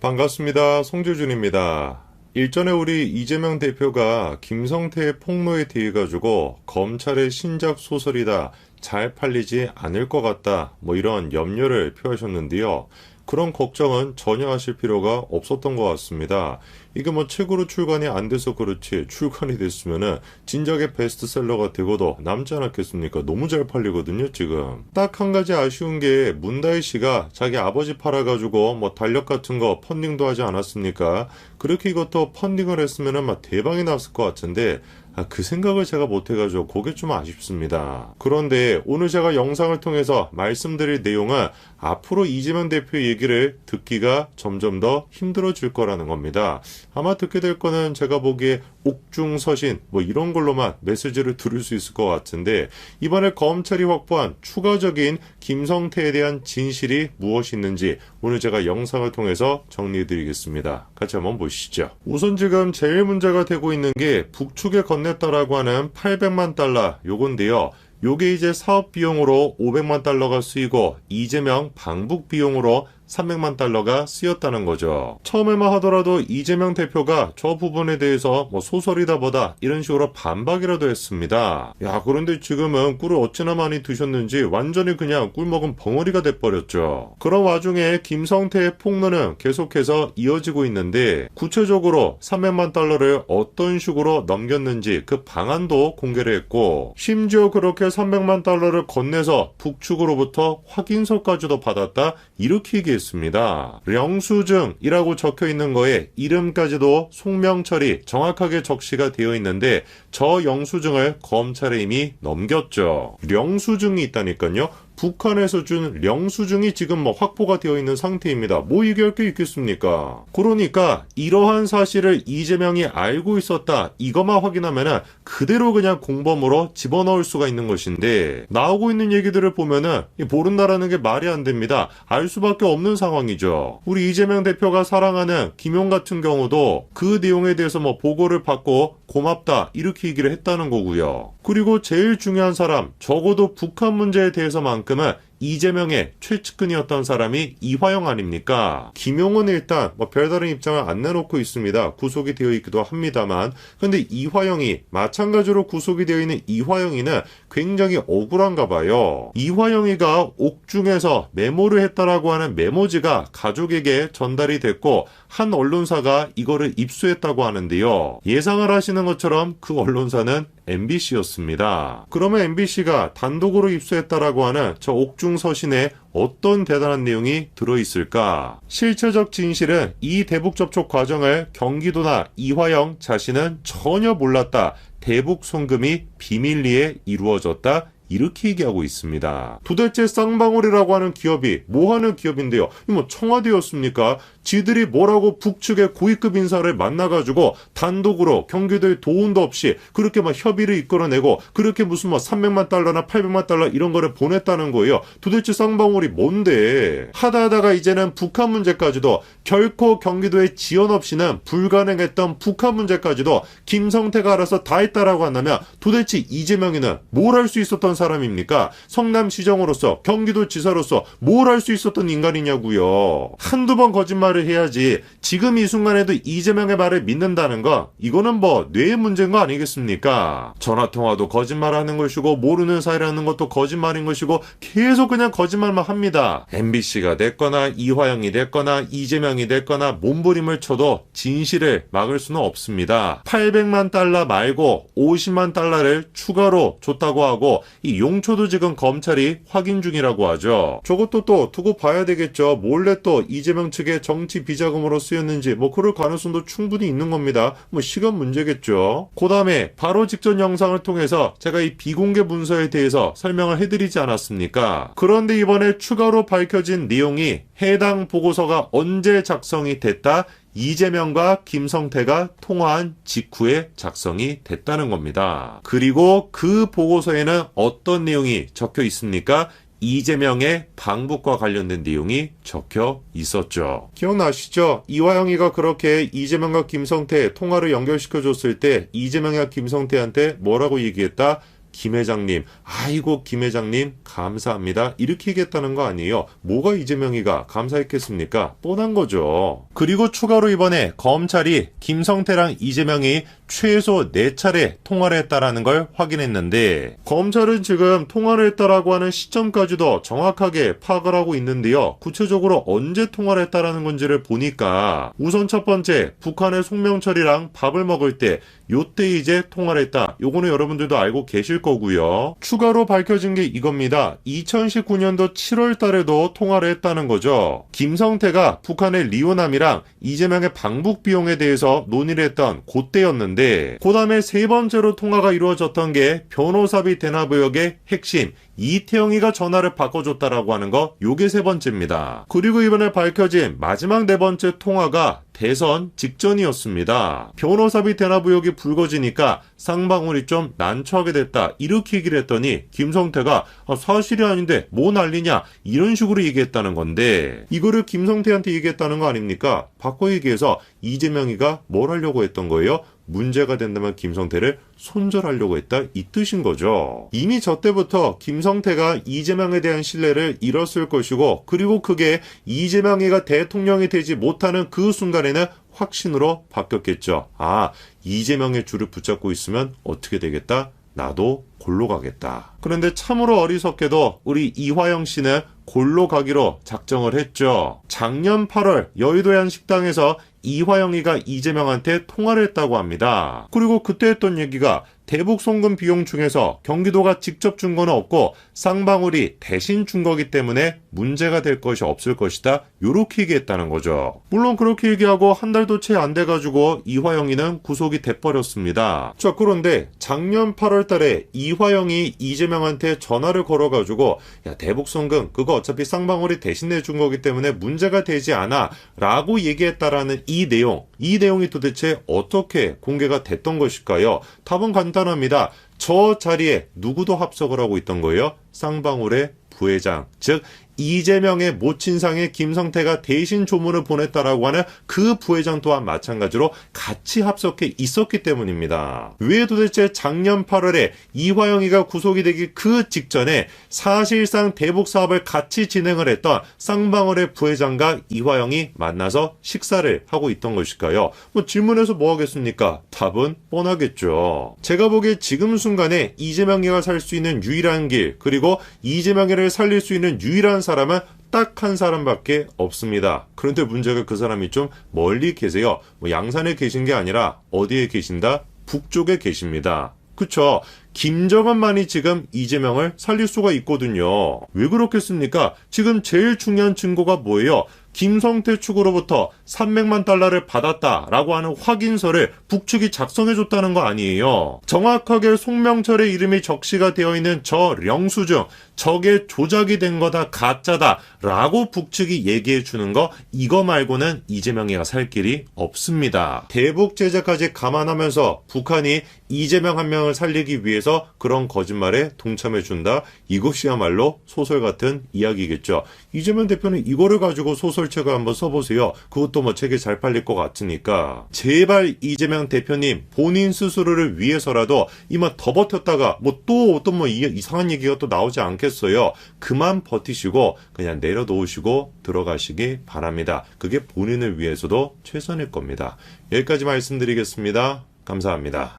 반갑습니다. 송재준입니다. 일전에 우리 이재명 대표가 김성태의 폭로에 대해 가지고 검찰의 신작 소설이다. 잘 팔리지 않을 것 같다. 뭐 이런 염려를 표하셨는데요. 그런 걱정은 전혀 하실 필요가 없었던 것 같습니다. 이게 뭐 책으로 출간이 안 돼서 그렇지 출간이 됐으면은 진작에 베스트셀러가 되고도 남지 않았겠습니까? 너무 잘 팔리거든요, 지금. 딱 한 가지 아쉬운 게 문다희 씨가 자기 아버지 팔아가지고 뭐 달력 같은 거 펀딩도 하지 않았습니까? 그렇게 이것도 펀딩을 했으면은 막 대박이 났을 것 같은데 아, 그 생각을 제가 못해가지고 그게 좀 아쉽습니다. 그런데 오늘 제가 영상을 통해서 말씀드릴 내용은 앞으로 이재명 대표 얘기를 듣기가 점점 더 힘들어질 거라는 겁니다. 아마 듣게 될 거는 제가 보기에 옥중 서신 뭐 이런 걸로만 메시지를 들을 수 있을 것 같은데 이번에 검찰이 확보한 추가적인 김성태에 대한 진실이 무엇이 있는지 오늘 제가 영상을 통해서 정리해 드리겠습니다. 같이 한번 보시죠. 우선 지금 제일 문제가 되고 있는 게 북측에 건넸다라고 하는 800만 달러 요건데요. 요게 이제 사업 비용으로 500만 달러가 쓰이고 이재명 방북 비용으로 300만 달러가 쓰였다는 거죠. 처음에만 하더라도 이재명 대표가 저 부분에 대해서 뭐 소설이다 보다 이런 식으로 반박이라도 했습니다. 야, 그런데 지금은 꿀을 어찌나 많이 드셨는지 완전히 그냥 꿀 먹은 벙어리가 돼버렸죠. 그런 와중에 김성태의 폭로는 계속해서 이어지고 있는데 구체적으로 300만 달러를 어떤 식으로 넘겼는지 그 방안도 공개를 했고 심지어 그렇게 300만 달러를 건네서 북측으로부터 확인서까지도 받았다 이렇게 얘기했습니다. 있습니다. 영수증이라고 적혀 있는 거에 이름까지도 송명철이 정확하게 적시가 되어 있는데 저 영수증을 검찰에 이미 넘겼죠. 영수증이 있다니까요. 북한에서 준 영수증이 지금 뭐 확보가 되어 있는 상태입니다. 뭐 얘기할 게 있겠습니까? 그러니까 이러한 사실을 이재명이 알고 있었다. 이것만 확인하면은 그대로 그냥 공범으로 집어넣을 수가 있는 것인데 나오고 있는 얘기들을 보면은 모른다라는 게 말이 안 됩니다. 알 수밖에 없는 상황이죠. 우리 이재명 대표가 사랑하는 김용 같은 경우도 그 내용에 대해서 뭐 보고를 받고 고맙다 이렇게 얘기를 했다는 거고요. 그리고 제일 중요한 사람 적어도 북한 문제에 대해서만큼은 이재명의 최측근이었던 사람이 이화영 아닙니까? 김용은 일단 뭐 별다른 입장을 안 내놓고 있습니다. 구속이 되어 있기도 합니다만. 근데 이화영이 마찬가지로 구속이 되어 있는 이화영이는 굉장히 억울한가 봐요. 이화영이가 옥중에서 메모를 했다라고 하는 메모지가 가족에게 전달이 됐고 한 언론사가 이거를 입수했다고 하는데요. 예상을 하시는 것처럼 그 언론사는 MBC였습니다. 그러면 MBC가 단독으로 입수했다라고 하는 저 옥중 서신에 어떤 대단한 내용이 들어있을까? 실체적 진실은 이 대북 접촉 과정을 경기도나 이화영 자신은 전혀 몰랐다. 대북 송금이 비밀리에 이루어졌다. 이렇게 얘기하고 있습니다. 도대체 쌍방울이라고 하는 기업이 뭐 하는 기업인데요? 뭐 청와대였습니까? 지들이 뭐라고 북측의 고위급 인사를 만나가지고 단독으로 경기도에 도움도 없이 그렇게 막 협의를 이끌어내고 그렇게 무슨 뭐 300만 달러나 800만 달러 이런 거를 보냈다는 거예요. 도대체 쌍방울이 뭔데? 하다 하다가 이제는 북한 문제까지도 결코 경기도에 지원 없이는 불가능했던 북한 문제까지도 김성태가 알아서 다 했다라고 한다면 도대체 이재명이는 뭘 할 수 있었던 사람입니까? 성남시정으로서 경기도지사로서 뭘 할 수 있었던 인간이냐고요. 한두 번 거짓말을 해야지 지금 이 순간에도 이재명의 말을 믿는다는 거 이거는 뭐 뇌의 문제인 거 아니겠습니까? 전화통화도 거짓말하는 것이고 모르는 사이라는 것도 거짓말인 것이고 계속 그냥 거짓말만 합니다. MBC가 됐거나 이화영이 됐거나 이재명이 됐거나 몸부림을 쳐도 진실을 막을 수는 없습니다. 800만 달러 말고 50만 달러를 추가로 줬다고 하고 이 용초도 지금 검찰이 확인 중이라고 하죠. 저것도 또 두고 봐야 되겠죠. 몰래 또 이재명 측의 정치 비자금으로 쓰였는지 뭐 그럴 가능성도 충분히 있는 겁니다. 뭐 시간 문제겠죠. 그 다음에 바로 직전 영상을 통해서 제가 이 비공개 문서에 대해서 설명을 해드리지 않았습니까? 그런데 이번에 추가로 밝혀진 내용이 해당 보고서가 언제 작성이 됐다? 이재명과 김성태가 통화한 직후에 작성이 됐다는 겁니다. 그리고 그 보고서에는 어떤 내용이 적혀 있습니까? 이재명의 방북과 관련된 내용이 적혀 있었죠. 기억나시죠? 이화영이가 그렇게 이재명과 김성태 통화를 연결시켜 줬을 때 이재명과 김성태한테 뭐라고 얘기했다? 김 회장님, 아이고 김 회장님 감사합니다. 이렇게 얘기했다는 거 아니에요. 뭐가 이재명이가 감사했겠습니까? 뻔한 거죠. 그리고 추가로 이번에 검찰이 김성태랑 이재명이 최소 4차례 통화를 했다라는 걸 확인했는데 검찰은 지금 통화를 했다라고 하는 시점까지도 정확하게 파악을 하고 있는데요. 구체적으로 언제 통화를 했다라는 건지를 보니까 우선 첫 번째 북한의 송명철이랑 밥을 먹을 때 요때 이제 통화를 했다. 요거는 여러분들도 알고 계실 거고요. 추가로 밝혀진 게 이겁니다. 2019년도 7월 달에도 통화를 했다는 거죠. 김성태가 북한의 리오남이랑 이재명의 방북 비용에 대해서 논의를 했던 그때였는데 그 다음에 세 번째로 통화가 이루어졌던 게 변호사비 대납 의혹의 핵심 이태영이가 전화를 바꿔줬다라고 하는 거 요게 세 번째입니다. 그리고 이번에 밝혀진 마지막 네 번째 통화가 대선 직전이었습니다. 변호사비 대납 의혹이 불거지니까 쌍방울이 좀 난처하게 됐다. 이렇게 얘기를 했더니 김성태가 아, 사실이 아닌데 뭐 난리냐 이런 식으로 얘기했다는 건데 이거를 김성태한테 얘기했다는 거 아닙니까? 바꿔 얘기해서 이재명이가 뭘 하려고 했던 거예요? 문제가 된다면 김성태를 손절하려고 했다 이 뜻인 거죠. 이미 저 때부터 김성태가 이재명에 대한 신뢰를 잃었을 것이고 그리고 그게 이재명이가 대통령이 되지 못하는 그 순간에는 확신으로 바뀌었겠죠. 아 이재명의 줄을 붙잡고 있으면 어떻게 되겠다? 나도 골로 가겠다. 그런데 참으로 어리석게도 우리 이화영 씨는 골로 가기로 작정을 했죠. 작년 8월 여의도의 한 식당에서 이화영이가 이재명한테 통화를 했다고 합니다. 그리고 그때 했던 얘기가 대북 송금 비용 중에서 경기도가 직접 준 거는 없고 쌍방울이 대신 준 거기 때문에 문제가 될 것이 없을 것이다. 요렇게 얘기했다는 거죠. 물론 그렇게 얘기하고 한 달도 채 안 돼가지고 이화영이는 구속이 돼버렸습니다. 자 그런데 작년 8월 달에 이화영이 이재명한테 전화를 걸어가지고 야 대북 송금 그거 어차피 쌍방울이 대신 내준 거기 때문에 문제가 되지 않아 라고 얘기했다라는 이 내용 이 내용이 도대체 어떻게 공개가 됐던 것일까요? 답은 간단 합니다. 저 자리에 누구도 합석을 하고 있던 거예요? 쌍방울의 부회장, 즉 이재명의 모친상에 김성태가 대신 조문을 보냈다라고 하는 그 부회장 또한 마찬가지로 같이 합석해 있었기 때문입니다. 왜 도대체 작년 8월에 이화영이가 구속이 되기 그 직전에 사실상 대북 사업을 같이 진행을 했던 쌍방울의 부회장과 이화영이 만나서 식사를 하고 있던 것일까요? 뭐 질문해서 뭐 하겠습니까? 답은 뻔하겠죠. 제가 보기에 지금 순간에 이재명이가 살 수 있는 유일한 길 그리고 이재명이를 살릴 수 있는 유일한 사람은 딱 한 사람밖에 없습니다. 그런데 문제가 그 사람이 좀 멀리 계세요. 뭐 양산에 계신 게 아니라 어디에 계신다? 북쪽에 계십니다. 그쵸. 김정은만이 지금 이재명을 살릴 수가 있거든요. 왜 그렇겠습니까? 지금 제일 중요한 증거가 뭐예요? 김성태 측으로부터 300만 달러를 받았다라고 하는 확인서를 북측이 작성해줬다는 거 아니에요. 정확하게 송명철의 이름이 적시가 되어 있는 저 영수증, 저게 조작이 된 거다, 가짜다 라고 북측이 얘기해 주는 거 이거 말고는 이재명이가 살 길이 없습니다. 대북 제재까지 감안하면서 북한이 이재명 한 명을 살리기 위해서 그런 거짓말에 동참해 준다. 이것이야말로 소설 같은 이야기겠죠. 이재명 대표는 이거를 가지고 소설 책을 한번 써보세요. 그것도 뭐 책이 잘 팔릴 것 같으니까. 제발 이재명 대표님 본인 스스로를 위해서라도 이만 더 버텼다가 뭐 또 어떤 뭐 이상한 얘기가 또 나오지 않겠어요. 그만 버티시고 그냥 내려놓으시고 들어가시기 바랍니다. 그게 본인을 위해서도 최선일 겁니다. 여기까지 말씀드리겠습니다. 감사합니다.